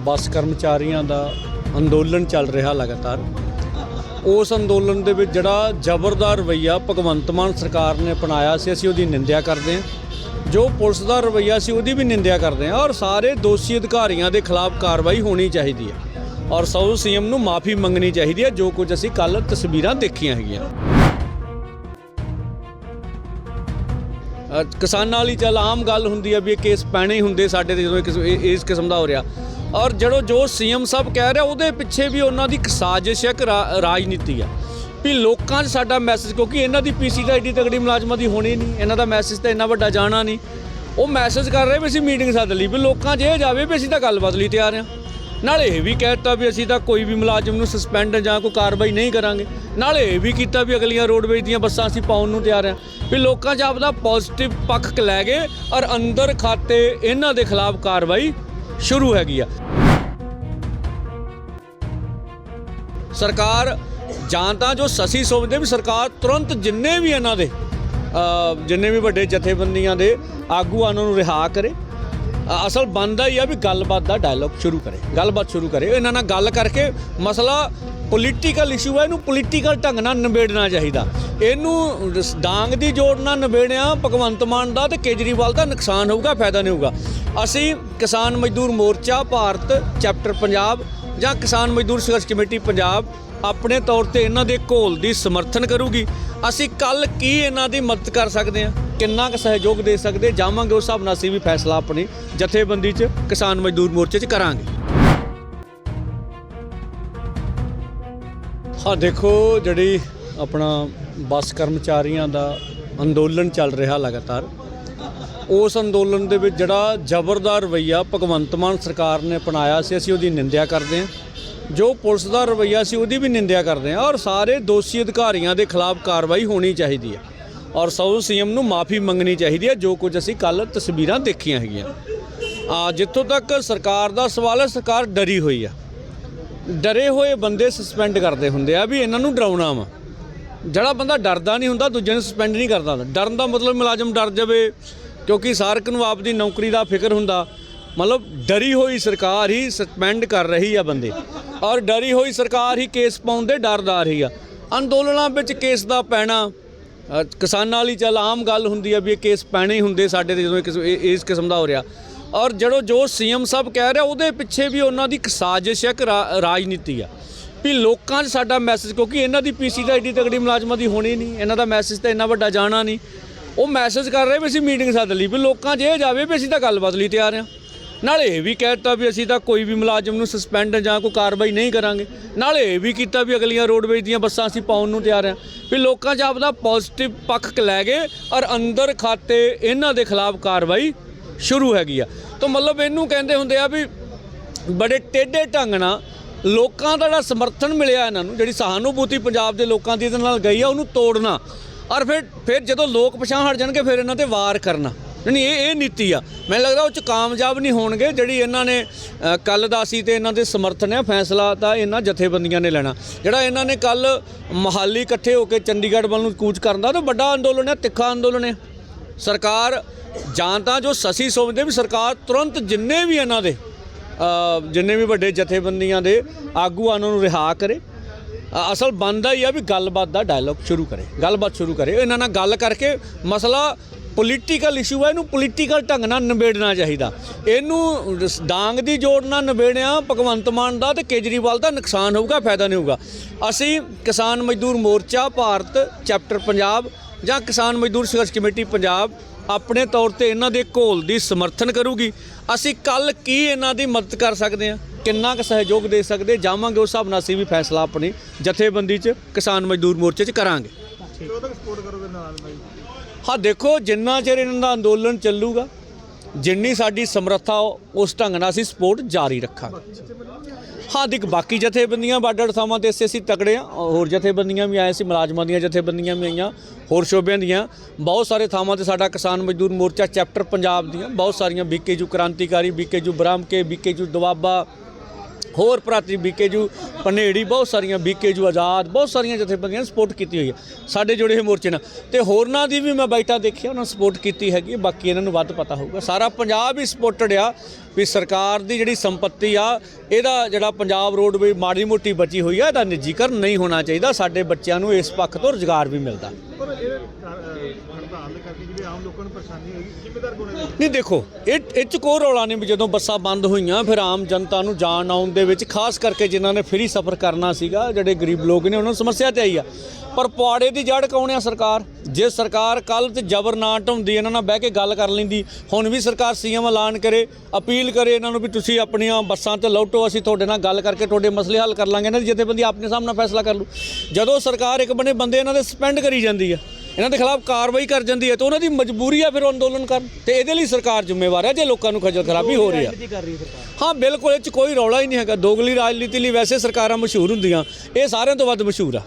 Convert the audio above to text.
ਬੱਸ ਕਰਮਚਾਰੀਆਂ ਦਾ ਅੰਦੋਲਨ ਚੱਲ ਰਿਹਾ ਲਗਾਤਾਰ। ਉਸ ਅੰਦੋਲਨ ਦੇ ਵਿੱਚ ਜਿਹੜਾ ਜ਼ਬਰਦਾਰ ਰਵਈਆ ਭਗਵੰਤ ਮਾਨ ਸਰਕਾਰ ਨੇ ਅਪਣਾਇਆ ਸੀ, ਅਸੀਂ ਉਹਦੀ ਨਿੰਦਿਆ ਕਰਦੇ ਹਾਂ। ਜੋ ਪੁਲਿਸ ਦਾ ਰਵਈਆ ਸੀ, ਉਹਦੀ ਵੀ ਨਿੰਦਿਆ ਕਰਦੇ ਹਾਂ ਔਰ ਸਾਰੇ ਦੋਸ਼ੀ ਅਧਿਕਾਰੀਆਂ ਦੇ ਖਿਲਾਫ ਕਾਰਵਾਈ ਹੋਣੀ ਚਾਹੀਦੀ ਹੈ ਔਰ ਸੌ ਸੀਐਮ ਨੂੰ ਮਾਫੀ ਮੰਗਣੀ ਚਾਹੀਦੀ ਹੈ, ਜੋ ਕੁਝ ਅਸੀਂ ਕੱਲ ਤਸਵੀਰਾਂ ਦੇਖੀਆਂ ਹੈਗੀਆਂ। ਕਿਸਾਨਾਂ ਵਾਲੀ ਚੱਲ ਆਮ ਗੱਲ ਹੁੰਦੀ ਹੈ ਵੀ ਇਹ ਕੇਸ ਪੈਣੇ ਹੀ ਹੁੰਦੇ ਸਾਡੇ ਤੇ ਜਦੋਂ ਇਹ ਇਸ ਕਿਸਮ ਦਾ ਹੋ ਰਿਹਾ। ਔਰ ਜਿਹੜੋ ਜੋ ਸੀਐਮ ਸਾਹਿਬ ਕਹਿ ਰਿਹਾ, ਉਹਦੇ ਪਿੱਛੇ ਵੀ ਉਹਨਾਂ ਦੀ ਇੱਕ ਸਾਜ਼ਿਸ਼ ਹੈ, ਇੱਕ ਰਾਜਨੀਤੀ ਹੈ। ਵੀ ਲੋਕਾਂ 'ਚ ਸਾਡਾ ਮੈਸੇਜ ਕਿਉਂਕਿ ਇਹਨਾਂ ਦੀ ਪੀਸੀ ਤਾਂ ਐਡੀ ਤਗੜੀ ਮੁਲਾਜ਼ਮਾਂ ਦੀ ਹੋਣੀ ਨਹੀਂ। ਇਹਨਾਂ ਦਾ ਮੈਸੇਜ ਤਾਂ ਇੰਨਾ ਵੱਡਾ ਜਾਣਾ ਨਹੀਂ। ਉਹ ਮੈਸੇਜ ਕਰ ਰਹੇ ਵੀ ਅਸੀਂ ਮੀਟਿੰਗ ਸੱਦ ਲਈ। ਵੀ ਲੋਕਾਂ 'ਚ ਇਹ ਜਾਵੇ ਵੀ ਅਸੀਂ ਤਾਂ ਗੱਲਬਾਤ ਲਈ ਤਿਆਰ ਹਾਂ। ਨਾਲ ਇਹ ਵੀ ਕਹਿ ਦਿੱਤਾ ਵੀ ਅਸੀਂ ਤਾਂ ਕੋਈ ਵੀ ਮੁਲਾਜ਼ਮ ਨੂੰ ਸਸਪੈਂਡ ਜਾਂ ਕੋਈ ਕਾਰਵਾਈ ਨਹੀਂ ਕਰਾਂਗੇ। ਨਾਲ ਇਹ ਵੀ ਕੀਤਾ ਵੀ ਅਗਲੀਆਂ ਰੋਡਵੇਜ਼ ਦੀਆਂ ਬੱਸਾਂ ਅਸੀਂ ਪਾਉਣ ਨੂੰ ਤਿਆਰ ਹਾਂ। ਵੀ ਲੋਕਾਂ 'ਚ ਆਪਦਾ ਪੋਜ਼ਿਟਿਵ ਪੱਖ ਲੈ ਗਏ ਔਰ ਅੰਦਰ ਖਾਤੇ ਇਹਨਾਂ ਦੇ ਖਿਲਾਫ ਕਾਰਵਾਈ ਸ਼ੁਰੂ ਹੈਗੀ ਆ। ਸਰਕਾਰ ਜਾਂ ਤਾਂ ਜੋ ਸਸੀ ਸੋਚਦੇ ਵੀ ਸਰਕਾਰ ਤੁਰੰਤ ਜਿੰਨੇ ਵੀ ਇਹਨਾਂ ਦੇ ਜਿੰਨੇ ਵੀ ਵੱਡੇ ਜਥੇਬੰਦੀਆਂ ਦੇ ਆਗੂ ਆ ਉਹਨਾਂ ਨੂੰ ਰਿਹਾ ਕਰੇ ਅਸਲ ਬੰਦਾ ਹੀ ਆ ਵੀ ਗੱਲਬਾਤ ਦਾ ਡਾਇਲੋਗ ਸ਼ੁਰੂ ਕਰੇ, ਗੱਲਬਾਤ ਸ਼ੁਰੂ ਕਰੇ। ਇਹਨਾਂ ਨਾਲ ਗੱਲ ਕਰਕੇ ਮਸਲਾ ਪੋਲੀਟੀਕਲ ਇਸ਼ੂ ਹੈ ਇਹਨੂੰ ਪੋਲੀਟੀਕਲ ਢੰਗ ਨਾਲ ਨਿਬੇੜਨਾ ਚਾਹੀਦਾ। ਇਹਨੂੰ ਡਾਂਗ ਦੀ ਜੋੜ ਨਾਲ ਨਿਬੇੜਿਆ, ਭਗਵੰਤ ਮਾਨ ਦਾ ਤੇ ਕੇਜਰੀਵਾਲ ਦਾ ਨੁਕਸਾਨ ਹੋਊਗਾ, ਫਾਇਦਾ ਨਹੀਂ ਹੋਊਗਾ। ਅਸੀਂ ਕਿਸਾਨ ਮਜ਼ਦੂਰ ਮੋਰਚਾ ਭਾਰਤ ਚੈਪਟਰ ਪੰਜਾਬ ਜਾਂ ਕਿਸਾਨ ਮਜ਼ਦੂਰ ਸੰਘਰਸ਼ ਕਮੇਟੀ ਪੰਜਾਬ ਆਪਣੇ ਤੌਰ ਤੇ ਇਹਨਾਂ ਦੇ ਘੋਲ ਦੀ ਸਮਰਥਨ ਕਰੂਗੀ। ਅਸੀਂ ਕੱਲ ਕੀ ਇਹਨਾਂ ਦੀ ਮਦਦ ਕਰ ਸਕਦੇ ਹਾਂ? ਕਿੰਨਾ ਕੁ ਸਹਿਯੋਗ ਦੇ ਸਕਦੇ? ਜਾਵਾਂਗੇ ਉਸ ਹਿਸਾਬ ਨਾਲ ਅਸੀਂ ਵੀ ਫੈਸਲਾ ਆਪਣੀ ਜਥੇਬੰਦੀ 'ਚ, ਕਿਸਾਨ ਮਜ਼ਦੂਰ ਮੋਰਚੇ 'ਚ ਕਰਾਂਗੇ। ਹਾਂ, ਦੇਖੋ ਜਿਹੜੀ ਆਪਣਾ ਬੱਸ ਕਰਮਚਾਰੀਆਂ ਦਾ ਅੰਦੋਲਨ ਚੱਲ ਰਿਹਾ ਲਗਾਤਾਰ, ਉਸ ਅੰਦੋਲਨ ਦੇ ਵਿੱਚ ਜਿਹੜਾ ਜ਼ਬਰਦਾਰ ਰਵਈਆ ਭਗਵੰਤ ਮਾਨ ਸਰਕਾਰ ਨੇ ਅਪਣਾਇਆ ਸੀ, ਅਸੀਂ ਉਹਦੀ ਨਿੰਦਿਆ ਕਰਦੇ ਹਾਂ। ਜੋ ਪੁਲਿਸ ਦਾ ਰਵਈਆ ਸੀ ਉਹਦੀ ਵੀ ਨਿੰਦਿਆ ਕਰਦੇ ਹਾਂ ਔਰ ਸਾਰੇ ਦੋਸ਼ੀ ਅਧਿਕਾਰੀਆਂ ਦੇ ਖਿਲਾਫ ਕਾਰਵਾਈ ਹੋਣੀ ਚਾਹੀਦੀ ਹੈ ਔਰ ਸੌ ਸੀਐਮ ਨੂੰ ਮਾਫੀ ਮੰਗਣੀ ਚਾਹੀਦੀ ਹੈ ਜੋ ਕੁਝ ਅਸੀਂ ਕੱਲ ਤਸਵੀਰਾਂ ਦੇਖੀਆਂ ਹੈਗੀਆਂ। ਆ, ਜਿੱਥੋਂ ਤੱਕ ਸਰਕਾਰ ਦਾ ਸਵਾਲ ਹੈ, ਸਰਕਾਰ ਡਰੀ ਹੋਈ ਆ। ਡਰੇ ਹੋਏ ਬੰਦੇ ਸਸਪੈਂਡ ਕਰਦੇ ਹੁੰਦੇ ਆ ਵੀ ਇਹਨਾਂ ਨੂੰ ਡਰਾਉਣਾ ਵਾ। ਜਿਹੜਾ ਬੰਦਾ ਡਰਦਾ ਨਹੀਂ ਹੁੰਦਾ ਦੂਜੇ ਨੂੰ ਸਸਪੈਂਡ ਨਹੀਂ ਕਰਦਾ। ਹੁੰਦਾ ਡਰਨ ਦਾ ਮਤਲਬ ਮੁਲਾਜ਼ਮ ਡਰ ਜਾਵੇ, ਕਿਉਂਕਿ ਸਾਰਕ ਨੂੰ ਆਪਦੀ ਨੌਕਰੀ ਦਾ ਫਿਕਰ ਹੁੰਦਾ। ਮਤਲਬ ਡਰੀ ਹੋਈ ਸਰਕਾਰ ਹੀ ਸਸਪੈਂਡ ਕਰ ਰਹੀ ਆ ਬੰਦੇ। ਔਰ ਡਰੀ ਹੋਈ ਸਰਕਾਰ ਹੀ ਕੇਸ ਪਾਉਣ ਦੇ ਡਰਦਾ ਰਹੀ ਆ। ਅੰਦੋਲਨਾਂ ਵਿੱਚ ਕੇਸ ਦਾ ਪੈਣਾ ਕਿਸਾਨਾਂ ਵਾਲੀ ਚੱਲ ਆਮ ਗੱਲ ਹੁੰਦੀ ਆ ਵੀ ਇਹ ਕੇਸ ਪੈਣੇ ਹੀ ਹੁੰਦੇ ਸਾਡੇ ਤੇ ਜਦੋਂ ਇਹ ਕਿਸ- ਇਸ ਕਿਸਮ ਦਾ ਹੋ ਰਿਹਾ। ਔਰ ਜਿਹੜੋ ਜੋ ਸੀਐਮ ਸਾਹਿਬ ਕਹਿ ਰਿਹਾ ਉਹਦੇ ਪਿੱਛੇ ਵੀ ਉਹਨਾਂ ਦੀ ਇੱਕ ਸਾਜ਼ਿਸ਼ ਹੈ ਇੱਕ ਰਾਜਨੀਤੀ ਆ। ਵੀ ਲੋਕਾਂ 'ਚ ਸਾਡਾ ਮੈਸੇਜ ਕਿਉਂਕਿ ਇਹਨਾਂ ਦੀ ਪੀਸੀ ਤਾਂ ਐਡੀ ਤਗੜੀ ਮੁਲਾਜ਼ਮਾਂ ਦੀ ਹੋਣੀ ਨਹੀਂ, ਇਹਨਾਂ ਦਾ ਮੈਸੇਜ ਤਾਂ ਇੰਨਾ ਵੱਡਾ ਜਾਣਾ ਨਹੀਂ। ਉਹ ਮੈਸੇਜ ਕਰ ਰਹੇ ਵੀ ਅਸੀਂ ਮੀਟਿੰਗ ਸੱਦ ਲਈ, ਵੀ ਲੋਕਾਂ 'ਚ ਇਹ ਜਾਵੇ ਵੀ ਅਸੀਂ ਤਾਂ ਗੱਲਬਾਤ ਲਈ ਤਿਆਰ ਹਾਂ ਨਾਲੇ ਇਹ ਵੀ ਕਹਿ ਦਿੱਤਾ ਵੀ ਅਸੀਂ ਤਾਂ ਕੋਈ ਵੀ ਮੁਲਾਜ਼ਮ ਨੂੰ ਸਸਪੈਂਡ ਜਾਂ ਕੋਈ ਕਾਰਵਾਈ ਨਹੀਂ ਕਰਾਂਗੇ। ਨਾਲੇ ਇਹ ਵੀ ਕੀਤਾ ਵੀ ਅਗਲੀਆਂ ਰੋਡਵੇਜ਼ ਦੀਆਂ ਬੱਸਾਂ ਅਸੀਂ ਪਾਉਣ ਨੂੰ ਤਿਆਰ ਹਾਂ। ਵੀ ਲੋਕਾਂ 'ਚ ਆਪਦਾ ਪੋਜ਼ਿਟਿਵ ਪੱਖ ਲੈ ਗਏ ਔਰ ਅੰਦਰ ਖਾਤੇ ਇਹਨਾਂ ਦੇ ਖਿਲਾਫ ਕਾਰਵਾਈ ਸ਼ੁਰੂ ਹੈਗੀ ਆ। ਤਾਂ ਮਤਲਬ ਇਹਨੂੰ ਕਹਿੰਦੇ ਹੁੰਦੇ ਆ ਵੀ ਬੜੇ ਟੇਢੇ ਢੰਗ ਨਾਲ ਲੋਕਾਂ ਦਾ ਜਿਹੜਾ ਸਮਰਥਨ ਮਿਲਿਆ ਇਹਨਾਂ ਨੂੰ, ਜਿਹੜੀ ਸਹਾਨੁਭੂਤੀ ਪੰਜਾਬ ਦੇ ਲੋਕਾਂ ਦੀ ਇਹਦੇ ਨਾਲ ਗਈ ਆ, ਉਹਨੂੰ ਤੋੜਨਾ। ਔਰ ਫਿਰ ਫਿਰ ਜਦੋਂ ਲੋਕ ਪਛਾਣ ਹਟ ਜਾਣਗੇ, ਫਿਰ ਇਹਨਾਂ ਤੇ ਵਾਰ ਕਰਨਾ। ਨਹੀਂ ਇਹ ਇਹ ਨੀਤੀ ਆ। ਮੈਨੂੰ ਲੱਗਦਾ ਉਹ ਚ ਕਾਮਯਾਬ ਨਹੀਂ ਹੋਣਗੇ ਜਿਹੜੀ ਇਹਨਾਂ ਨੇ ਕੱਲ ਦਾ ਸੀ ਤੇ ਇਹਨਾਂ ਦੇ ਸਮਰਥਨ ਹੈ ਫੈਸਲਾ ਤਾਂ ਇਹਨਾਂ ਜਥੇਬੰਦੀਆਂ ਨੇ ਲੈਣਾ। ਜਿਹੜਾ ਇਹਨਾਂ ਨੇ ਕੱਲ ਮਹਾਲੀ ਇਕੱਠੇ ਹੋ ਕੇ ਚੰਡੀਗੜ੍ਹ ਵੱਲ ਨੂੰ ਕੂਚ ਕਰਨ ਦਾ, ਤਾਂ ਵੱਡਾ ਅੰਦੋਲਨ ਹੈ ਤਿੱਖਾ ਅੰਦੋਲਨ ਹੈ ਸਰਕਾਰ ਜਾਂ ਤਾਂ ਜੋ ਸਸੀ ਸੋਚਦੇ ਵੀ ਸਰਕਾਰ ਤੁਰੰਤ ਜਿੰਨੇ ਵੀ ਇਹਨਾਂ ਦੇ ਜਿੰਨੇ ਵੀ ਵੱਡੇ ਜਥੇਬੰਦੀਆਂ ਦੇ ਆਗੂ ਆ ਉਹਨਾਂ ਨੂੰ ਰਿਹਾ ਕਰੇ। ਅਸਲ ਬੰਦਾ ਹੀ ਆ ਵੀ ਗੱਲਬਾਤ ਦਾ ਡਾਇਲੋਗ ਸ਼ੁਰੂ ਕਰੇ, ਗੱਲਬਾਤ ਸ਼ੁਰੂ ਕਰੇ। ਇਹਨਾਂ ਨਾਲ ਗੱਲ ਕਰਕੇ ਮਸਲਾ ਪੋਲੀਟੀਕਲ ਇਸ਼ੂ ਹੈ ਇਹਨੂੰ ਪੋਲੀਟੀਕਲ ਢੰਗ ਨਾਲ ਨਿਬੇੜਨਾ ਚਾਹੀਦਾ। ਇਹਨੂੰ ਡਾਂਗ ਦੀ ਜੋੜ ਨਾਲ ਨਿਬੇੜਿਆ, ਭਗਵੰਤ ਮਾਨ ਦਾ ਤੇ ਕੇਜਰੀਵਾਲ ਦਾ ਨੁਕਸਾਨ ਹੋਊਗਾ, ਫਾਇਦਾ ਨਹੀਂ ਹੋਊਗਾ। ਅਸੀਂ ਕਿਸਾਨ ਮਜ਼ਦੂਰ ਮੋਰਚਾ, ਭਾਰਤ ਚੈਪਟਰ ਪੰਜਾਬ ਜਾਂ ਕਿਸਾਨ ਮਜ਼ਦੂਰ ਸੰਘਰਸ਼ ਕਮੇਟੀ ਪੰਜਾਬ ਆਪਣੇ ਤੌਰ ਤੇ ਇਹਨਾਂ ਦੇ ਘੋਲ ਦੀ ਸਮਰਥਨ ਕਰੂਗੀ। ਅਸੀਂ ਕੱਲ ਕੀ ਇਹਨਾਂ ਦੀ ਮਦਦ ਕਰ ਸਕਦੇ ਹਾਂ? ਕਿੰਨਾ ਕੁ ਸਹਿਯੋਗ ਦੇ ਸਕਦੇ? ਜਾਵਾਂਗੇ, ਉਸ ਹਿਸਾਬ ਨਾਲ ਅਸੀਂ ਵੀ ਫੈਸਲਾ ਆਪਣੀ ਜਥੇਬੰਦੀ 'ਚ ਕਿਸਾਨ ਮਜ਼ਦੂਰ ਮੋਰਚੇ 'ਚ ਕਰਾਂਗੇ। ਹਾਂ, ਦੇਖੋ, ਜਿੰਨਾ ਚਿਰ ਇਹਨਾਂ ਦਾ ਅੰਦੋਲਨ ਚੱਲੂਗਾ, ਜਿੰਨੀ ਸਾਡੀ ਸਮਰੱਥਾ ਉਸ ਢੰਗ ਨਾਲ ਅਸੀਂ ਸਪੋਰਟ ਜਾਰੀ ਰੱਖਾਂਗੇ। ਹਾਂ, ਦੇਖ, ਬਾਕੀ ਜਥੇਬੰਦੀਆਂ ਬਾਡਰ ਥਾਵਾਂ ਤੇ ਅਸੀਂ ਅਸੀਂ ਤਕੜੇ ਆ ਹੋਰ ਜਥੇਬੰਦੀਆਂ ਵੀ ਆਏ ਸੀ, ਮੁਲਾਜ਼ਮਾਂ ਦੀਆਂ ਜਥੇਬੰਦੀਆਂ ਵੀ ਆਈਆਂ, ਹੋਰ ਸ਼ੋਬਿਆਂ ਦੀਆਂ। ਬਹੁਤ ਸਾਰੇ ਥਾਵਾਂ ਤੇ ਸਾਡਾ ਕਿਸਾਨ ਮਜ਼ਦੂਰ ਮੋਰਚਾ ਚੈਪਟਰ ਪੰਜਾਬ ਦੀਆਂ, ਬਹੁਤ ਸਾਰੀਆਂ ਬੀਕੇਜੂ ਕ੍ਰਾਂਤੀਕਾਰੀ, ਬੀਕੇਜੂ ਬ੍ਰਹਮ ਕੇ ਬੀਕੇਜੂ ਦਵਾਬਾ ਹੋਰ ਭਰਾਤਰੀ ਬੀਕੇਜੂ, ਪਨੇੜੀ, ਬਹੁਤ ਸਾਰੀਆਂ ਬੀਕੇਜੂ, ਆਜ਼ਾਦ, ਬਹੁਤ ਸਾਰੀਆਂ ਜਥੇਬੰਦੀਆਂ ਨੇ ਸਪੋਰਟ ਕੀਤੀ ਹੋਈ ਹੈ। ਸਾਡੇ ਜੁੜੇ ਹੋਏ ਮੋਰਚੇ ਨਾਲ। ਤੇ ਹੋਰਨਾਂ ਦੀ ਵੀ ਮੈਂ ਬੈਠਾ ਦੇਖਿਆ, ਉਹਨਾਂ ਸਪੋਰਟ ਕੀਤੀ ਹੈਗੀ ਬਾਕੀ ਇਹਨਾਂ ਨੂੰ ਵੱਧ ਪਤਾ ਹੋਊਗਾ। ਸਾਰਾ ਪੰਜਾਬ ਹੀ ਸਪੋਰਟਡ ਆ ਵੀ ਸਰਕਾਰ ਦੀ ਜਿਹੜੀ ਸੰਪਤੀ ਆ, ਇਹਦਾ ਜਿਹੜਾ ਪੰਜਾਬ ਰੋਡਵੇ ਮਾੜੀ ਮੋਟੀ ਬਚੀ ਹੋਈ ਆ, ਇਹਦਾ ਨਿੱਜੀਕਰਨ ਨਹੀਂ ਹੋਣਾ ਚਾਹੀਦਾ। ਸਾਡੇ ਬੱਚਿਆਂ ਨੂੰ ਇਸ ਪੱਖ ਤੋਂ ਰੁਜ਼ਗਾਰ ਵੀ ਮਿਲਦਾ। ਪਰ ਇਹ ਹੜਤਾਲ ਦੇ ਕਰਕੇ ਜਿਹੜੇ ਆਮ ਲੋਕਾਂ ਨੂੰ ਪਰੇਸ਼ਾਨੀ ਹੋਈ, ਜ਼ਿੰਮੇਦਾਰ ਕੋਣ ਹੈ? ਨਹੀਂ, ਦੇਖੋ, ਇਹ ਇਹ 'ਚ ਕੋਈ ਰੌਲਾ ਨਹੀਂ ਵੀ ਜਦੋਂ ਬੱਸਾਂ ਬੰਦ ਹੋਈਆਂ, ਫਿਰ ਆਮ ਜਨਤਾ ਨੂੰ ਜਾਣ ਆਉਣ ਦੇ ਵਿੱਚ, ਖਾਸ ਕਰਕੇ ਜਿਨ੍ਹਾਂ ਨੇ ਫਰੀ ਸਫ਼ਰ ਕਰਨਾ ਸੀਗਾ, ਜਿਹੜੇ ਗਰੀਬ ਲੋਕ ਨੇ, ਉਹਨਾਂ ਨੂੰ ਸਮੱਸਿਆ ਤੇ ਆਈ ਆ। ਪਰ ਪੁਆੜੇ ਦੀ ਜੜ ਕੌਣ ਆ ਸਰਕਾਰ? ਜੇ ਸਰਕਾਰ ਕੱਲ ਤੇ ਜ਼ਬਰ ਨਾ ਢਾਉਂਦੀ ਇਹਨਾਂ ਨਾਲ ਬਹਿ ਕੇ ਗੱਲ ਕਰ ਲੈਂਦੀ, ਹੁਣ ਵੀ ਸਰਕਾਰ ਸੀਐਮ ਐਲਾਨ ਕਰੇ, ਅਪੀਲ ਕਰੇ ਇਹਨਾਂ ਨੂੰ ਵੀ ਤੁਸੀਂ ਆਪਣੀਆਂ ਬੱਸਾਂ ਤੇ ਲੌਟੋ, ਅਸੀਂ ਤੁਹਾਡੇ ਨਾਲ ਗੱਲ ਕਰਕੇ ਤੁਹਾਡੇ ਮਸਲੇ ਹੱਲ ਕਰ ਲਾਂਗੇ, ਇਹਨਾਂ ਦੀ ਜਥੇਬੰਦੀ ਆਪਣੇ ਸਾਹਮਣੇ ਫੈਸਲਾ ਕਰ ਲੂ ਜਦੋਂ ਸਰਕਾਰ ਇੱਕ ਬਣੇ ਬੰਦੇ, ਇਹਨਾਂ ਦੇ ਸਸਪੈਂਡ ਕਰੀ ਜਾਂਦੀ ਆ। ਇਹਨਾਂ ਦੇ ਖਿਲਾਫ ਕਾਰਵਾਈ ਕਰ ਜਾਂਦੀ ਹੈ ਤਾਂ ਉਹਨਾਂ ਦੀ ਮਜਬੂਰੀ ਆ ਫਿਰ ਅੰਦੋਲਨ ਕਰਨ ਤੇ ਇਹਦੇ ਲਈ ਸਰਕਾਰ ਜ਼ਿੰਮੇਵਾਰ ਹੈ ਜੇ ਲੋਕਾਂ ਨੂੰ ਖੱਜਲ ਖਰਾਬੀ ਹੋ ਰਹੀ ਹੈ ਹਾਂ ਬਿਲਕੁਲ ਇਹ ਚ ਕੋਈ ਰੌਲਾ ਹੀ ਨਹੀਂ ਹੈਗਾ। ਦੋਗਲੀ ਰਾਜਨੀਤੀ ਲਈ ਵੈਸੇ ਸਰਕਾਰਾਂ ਮਸ਼ਹੂਰ ਹੁੰਦੀਆਂ। ਇਹ ਸਾਰਿਆਂ ਤੋਂ ਵੱਧ ਮਸ਼ਹੂਰ ਆ।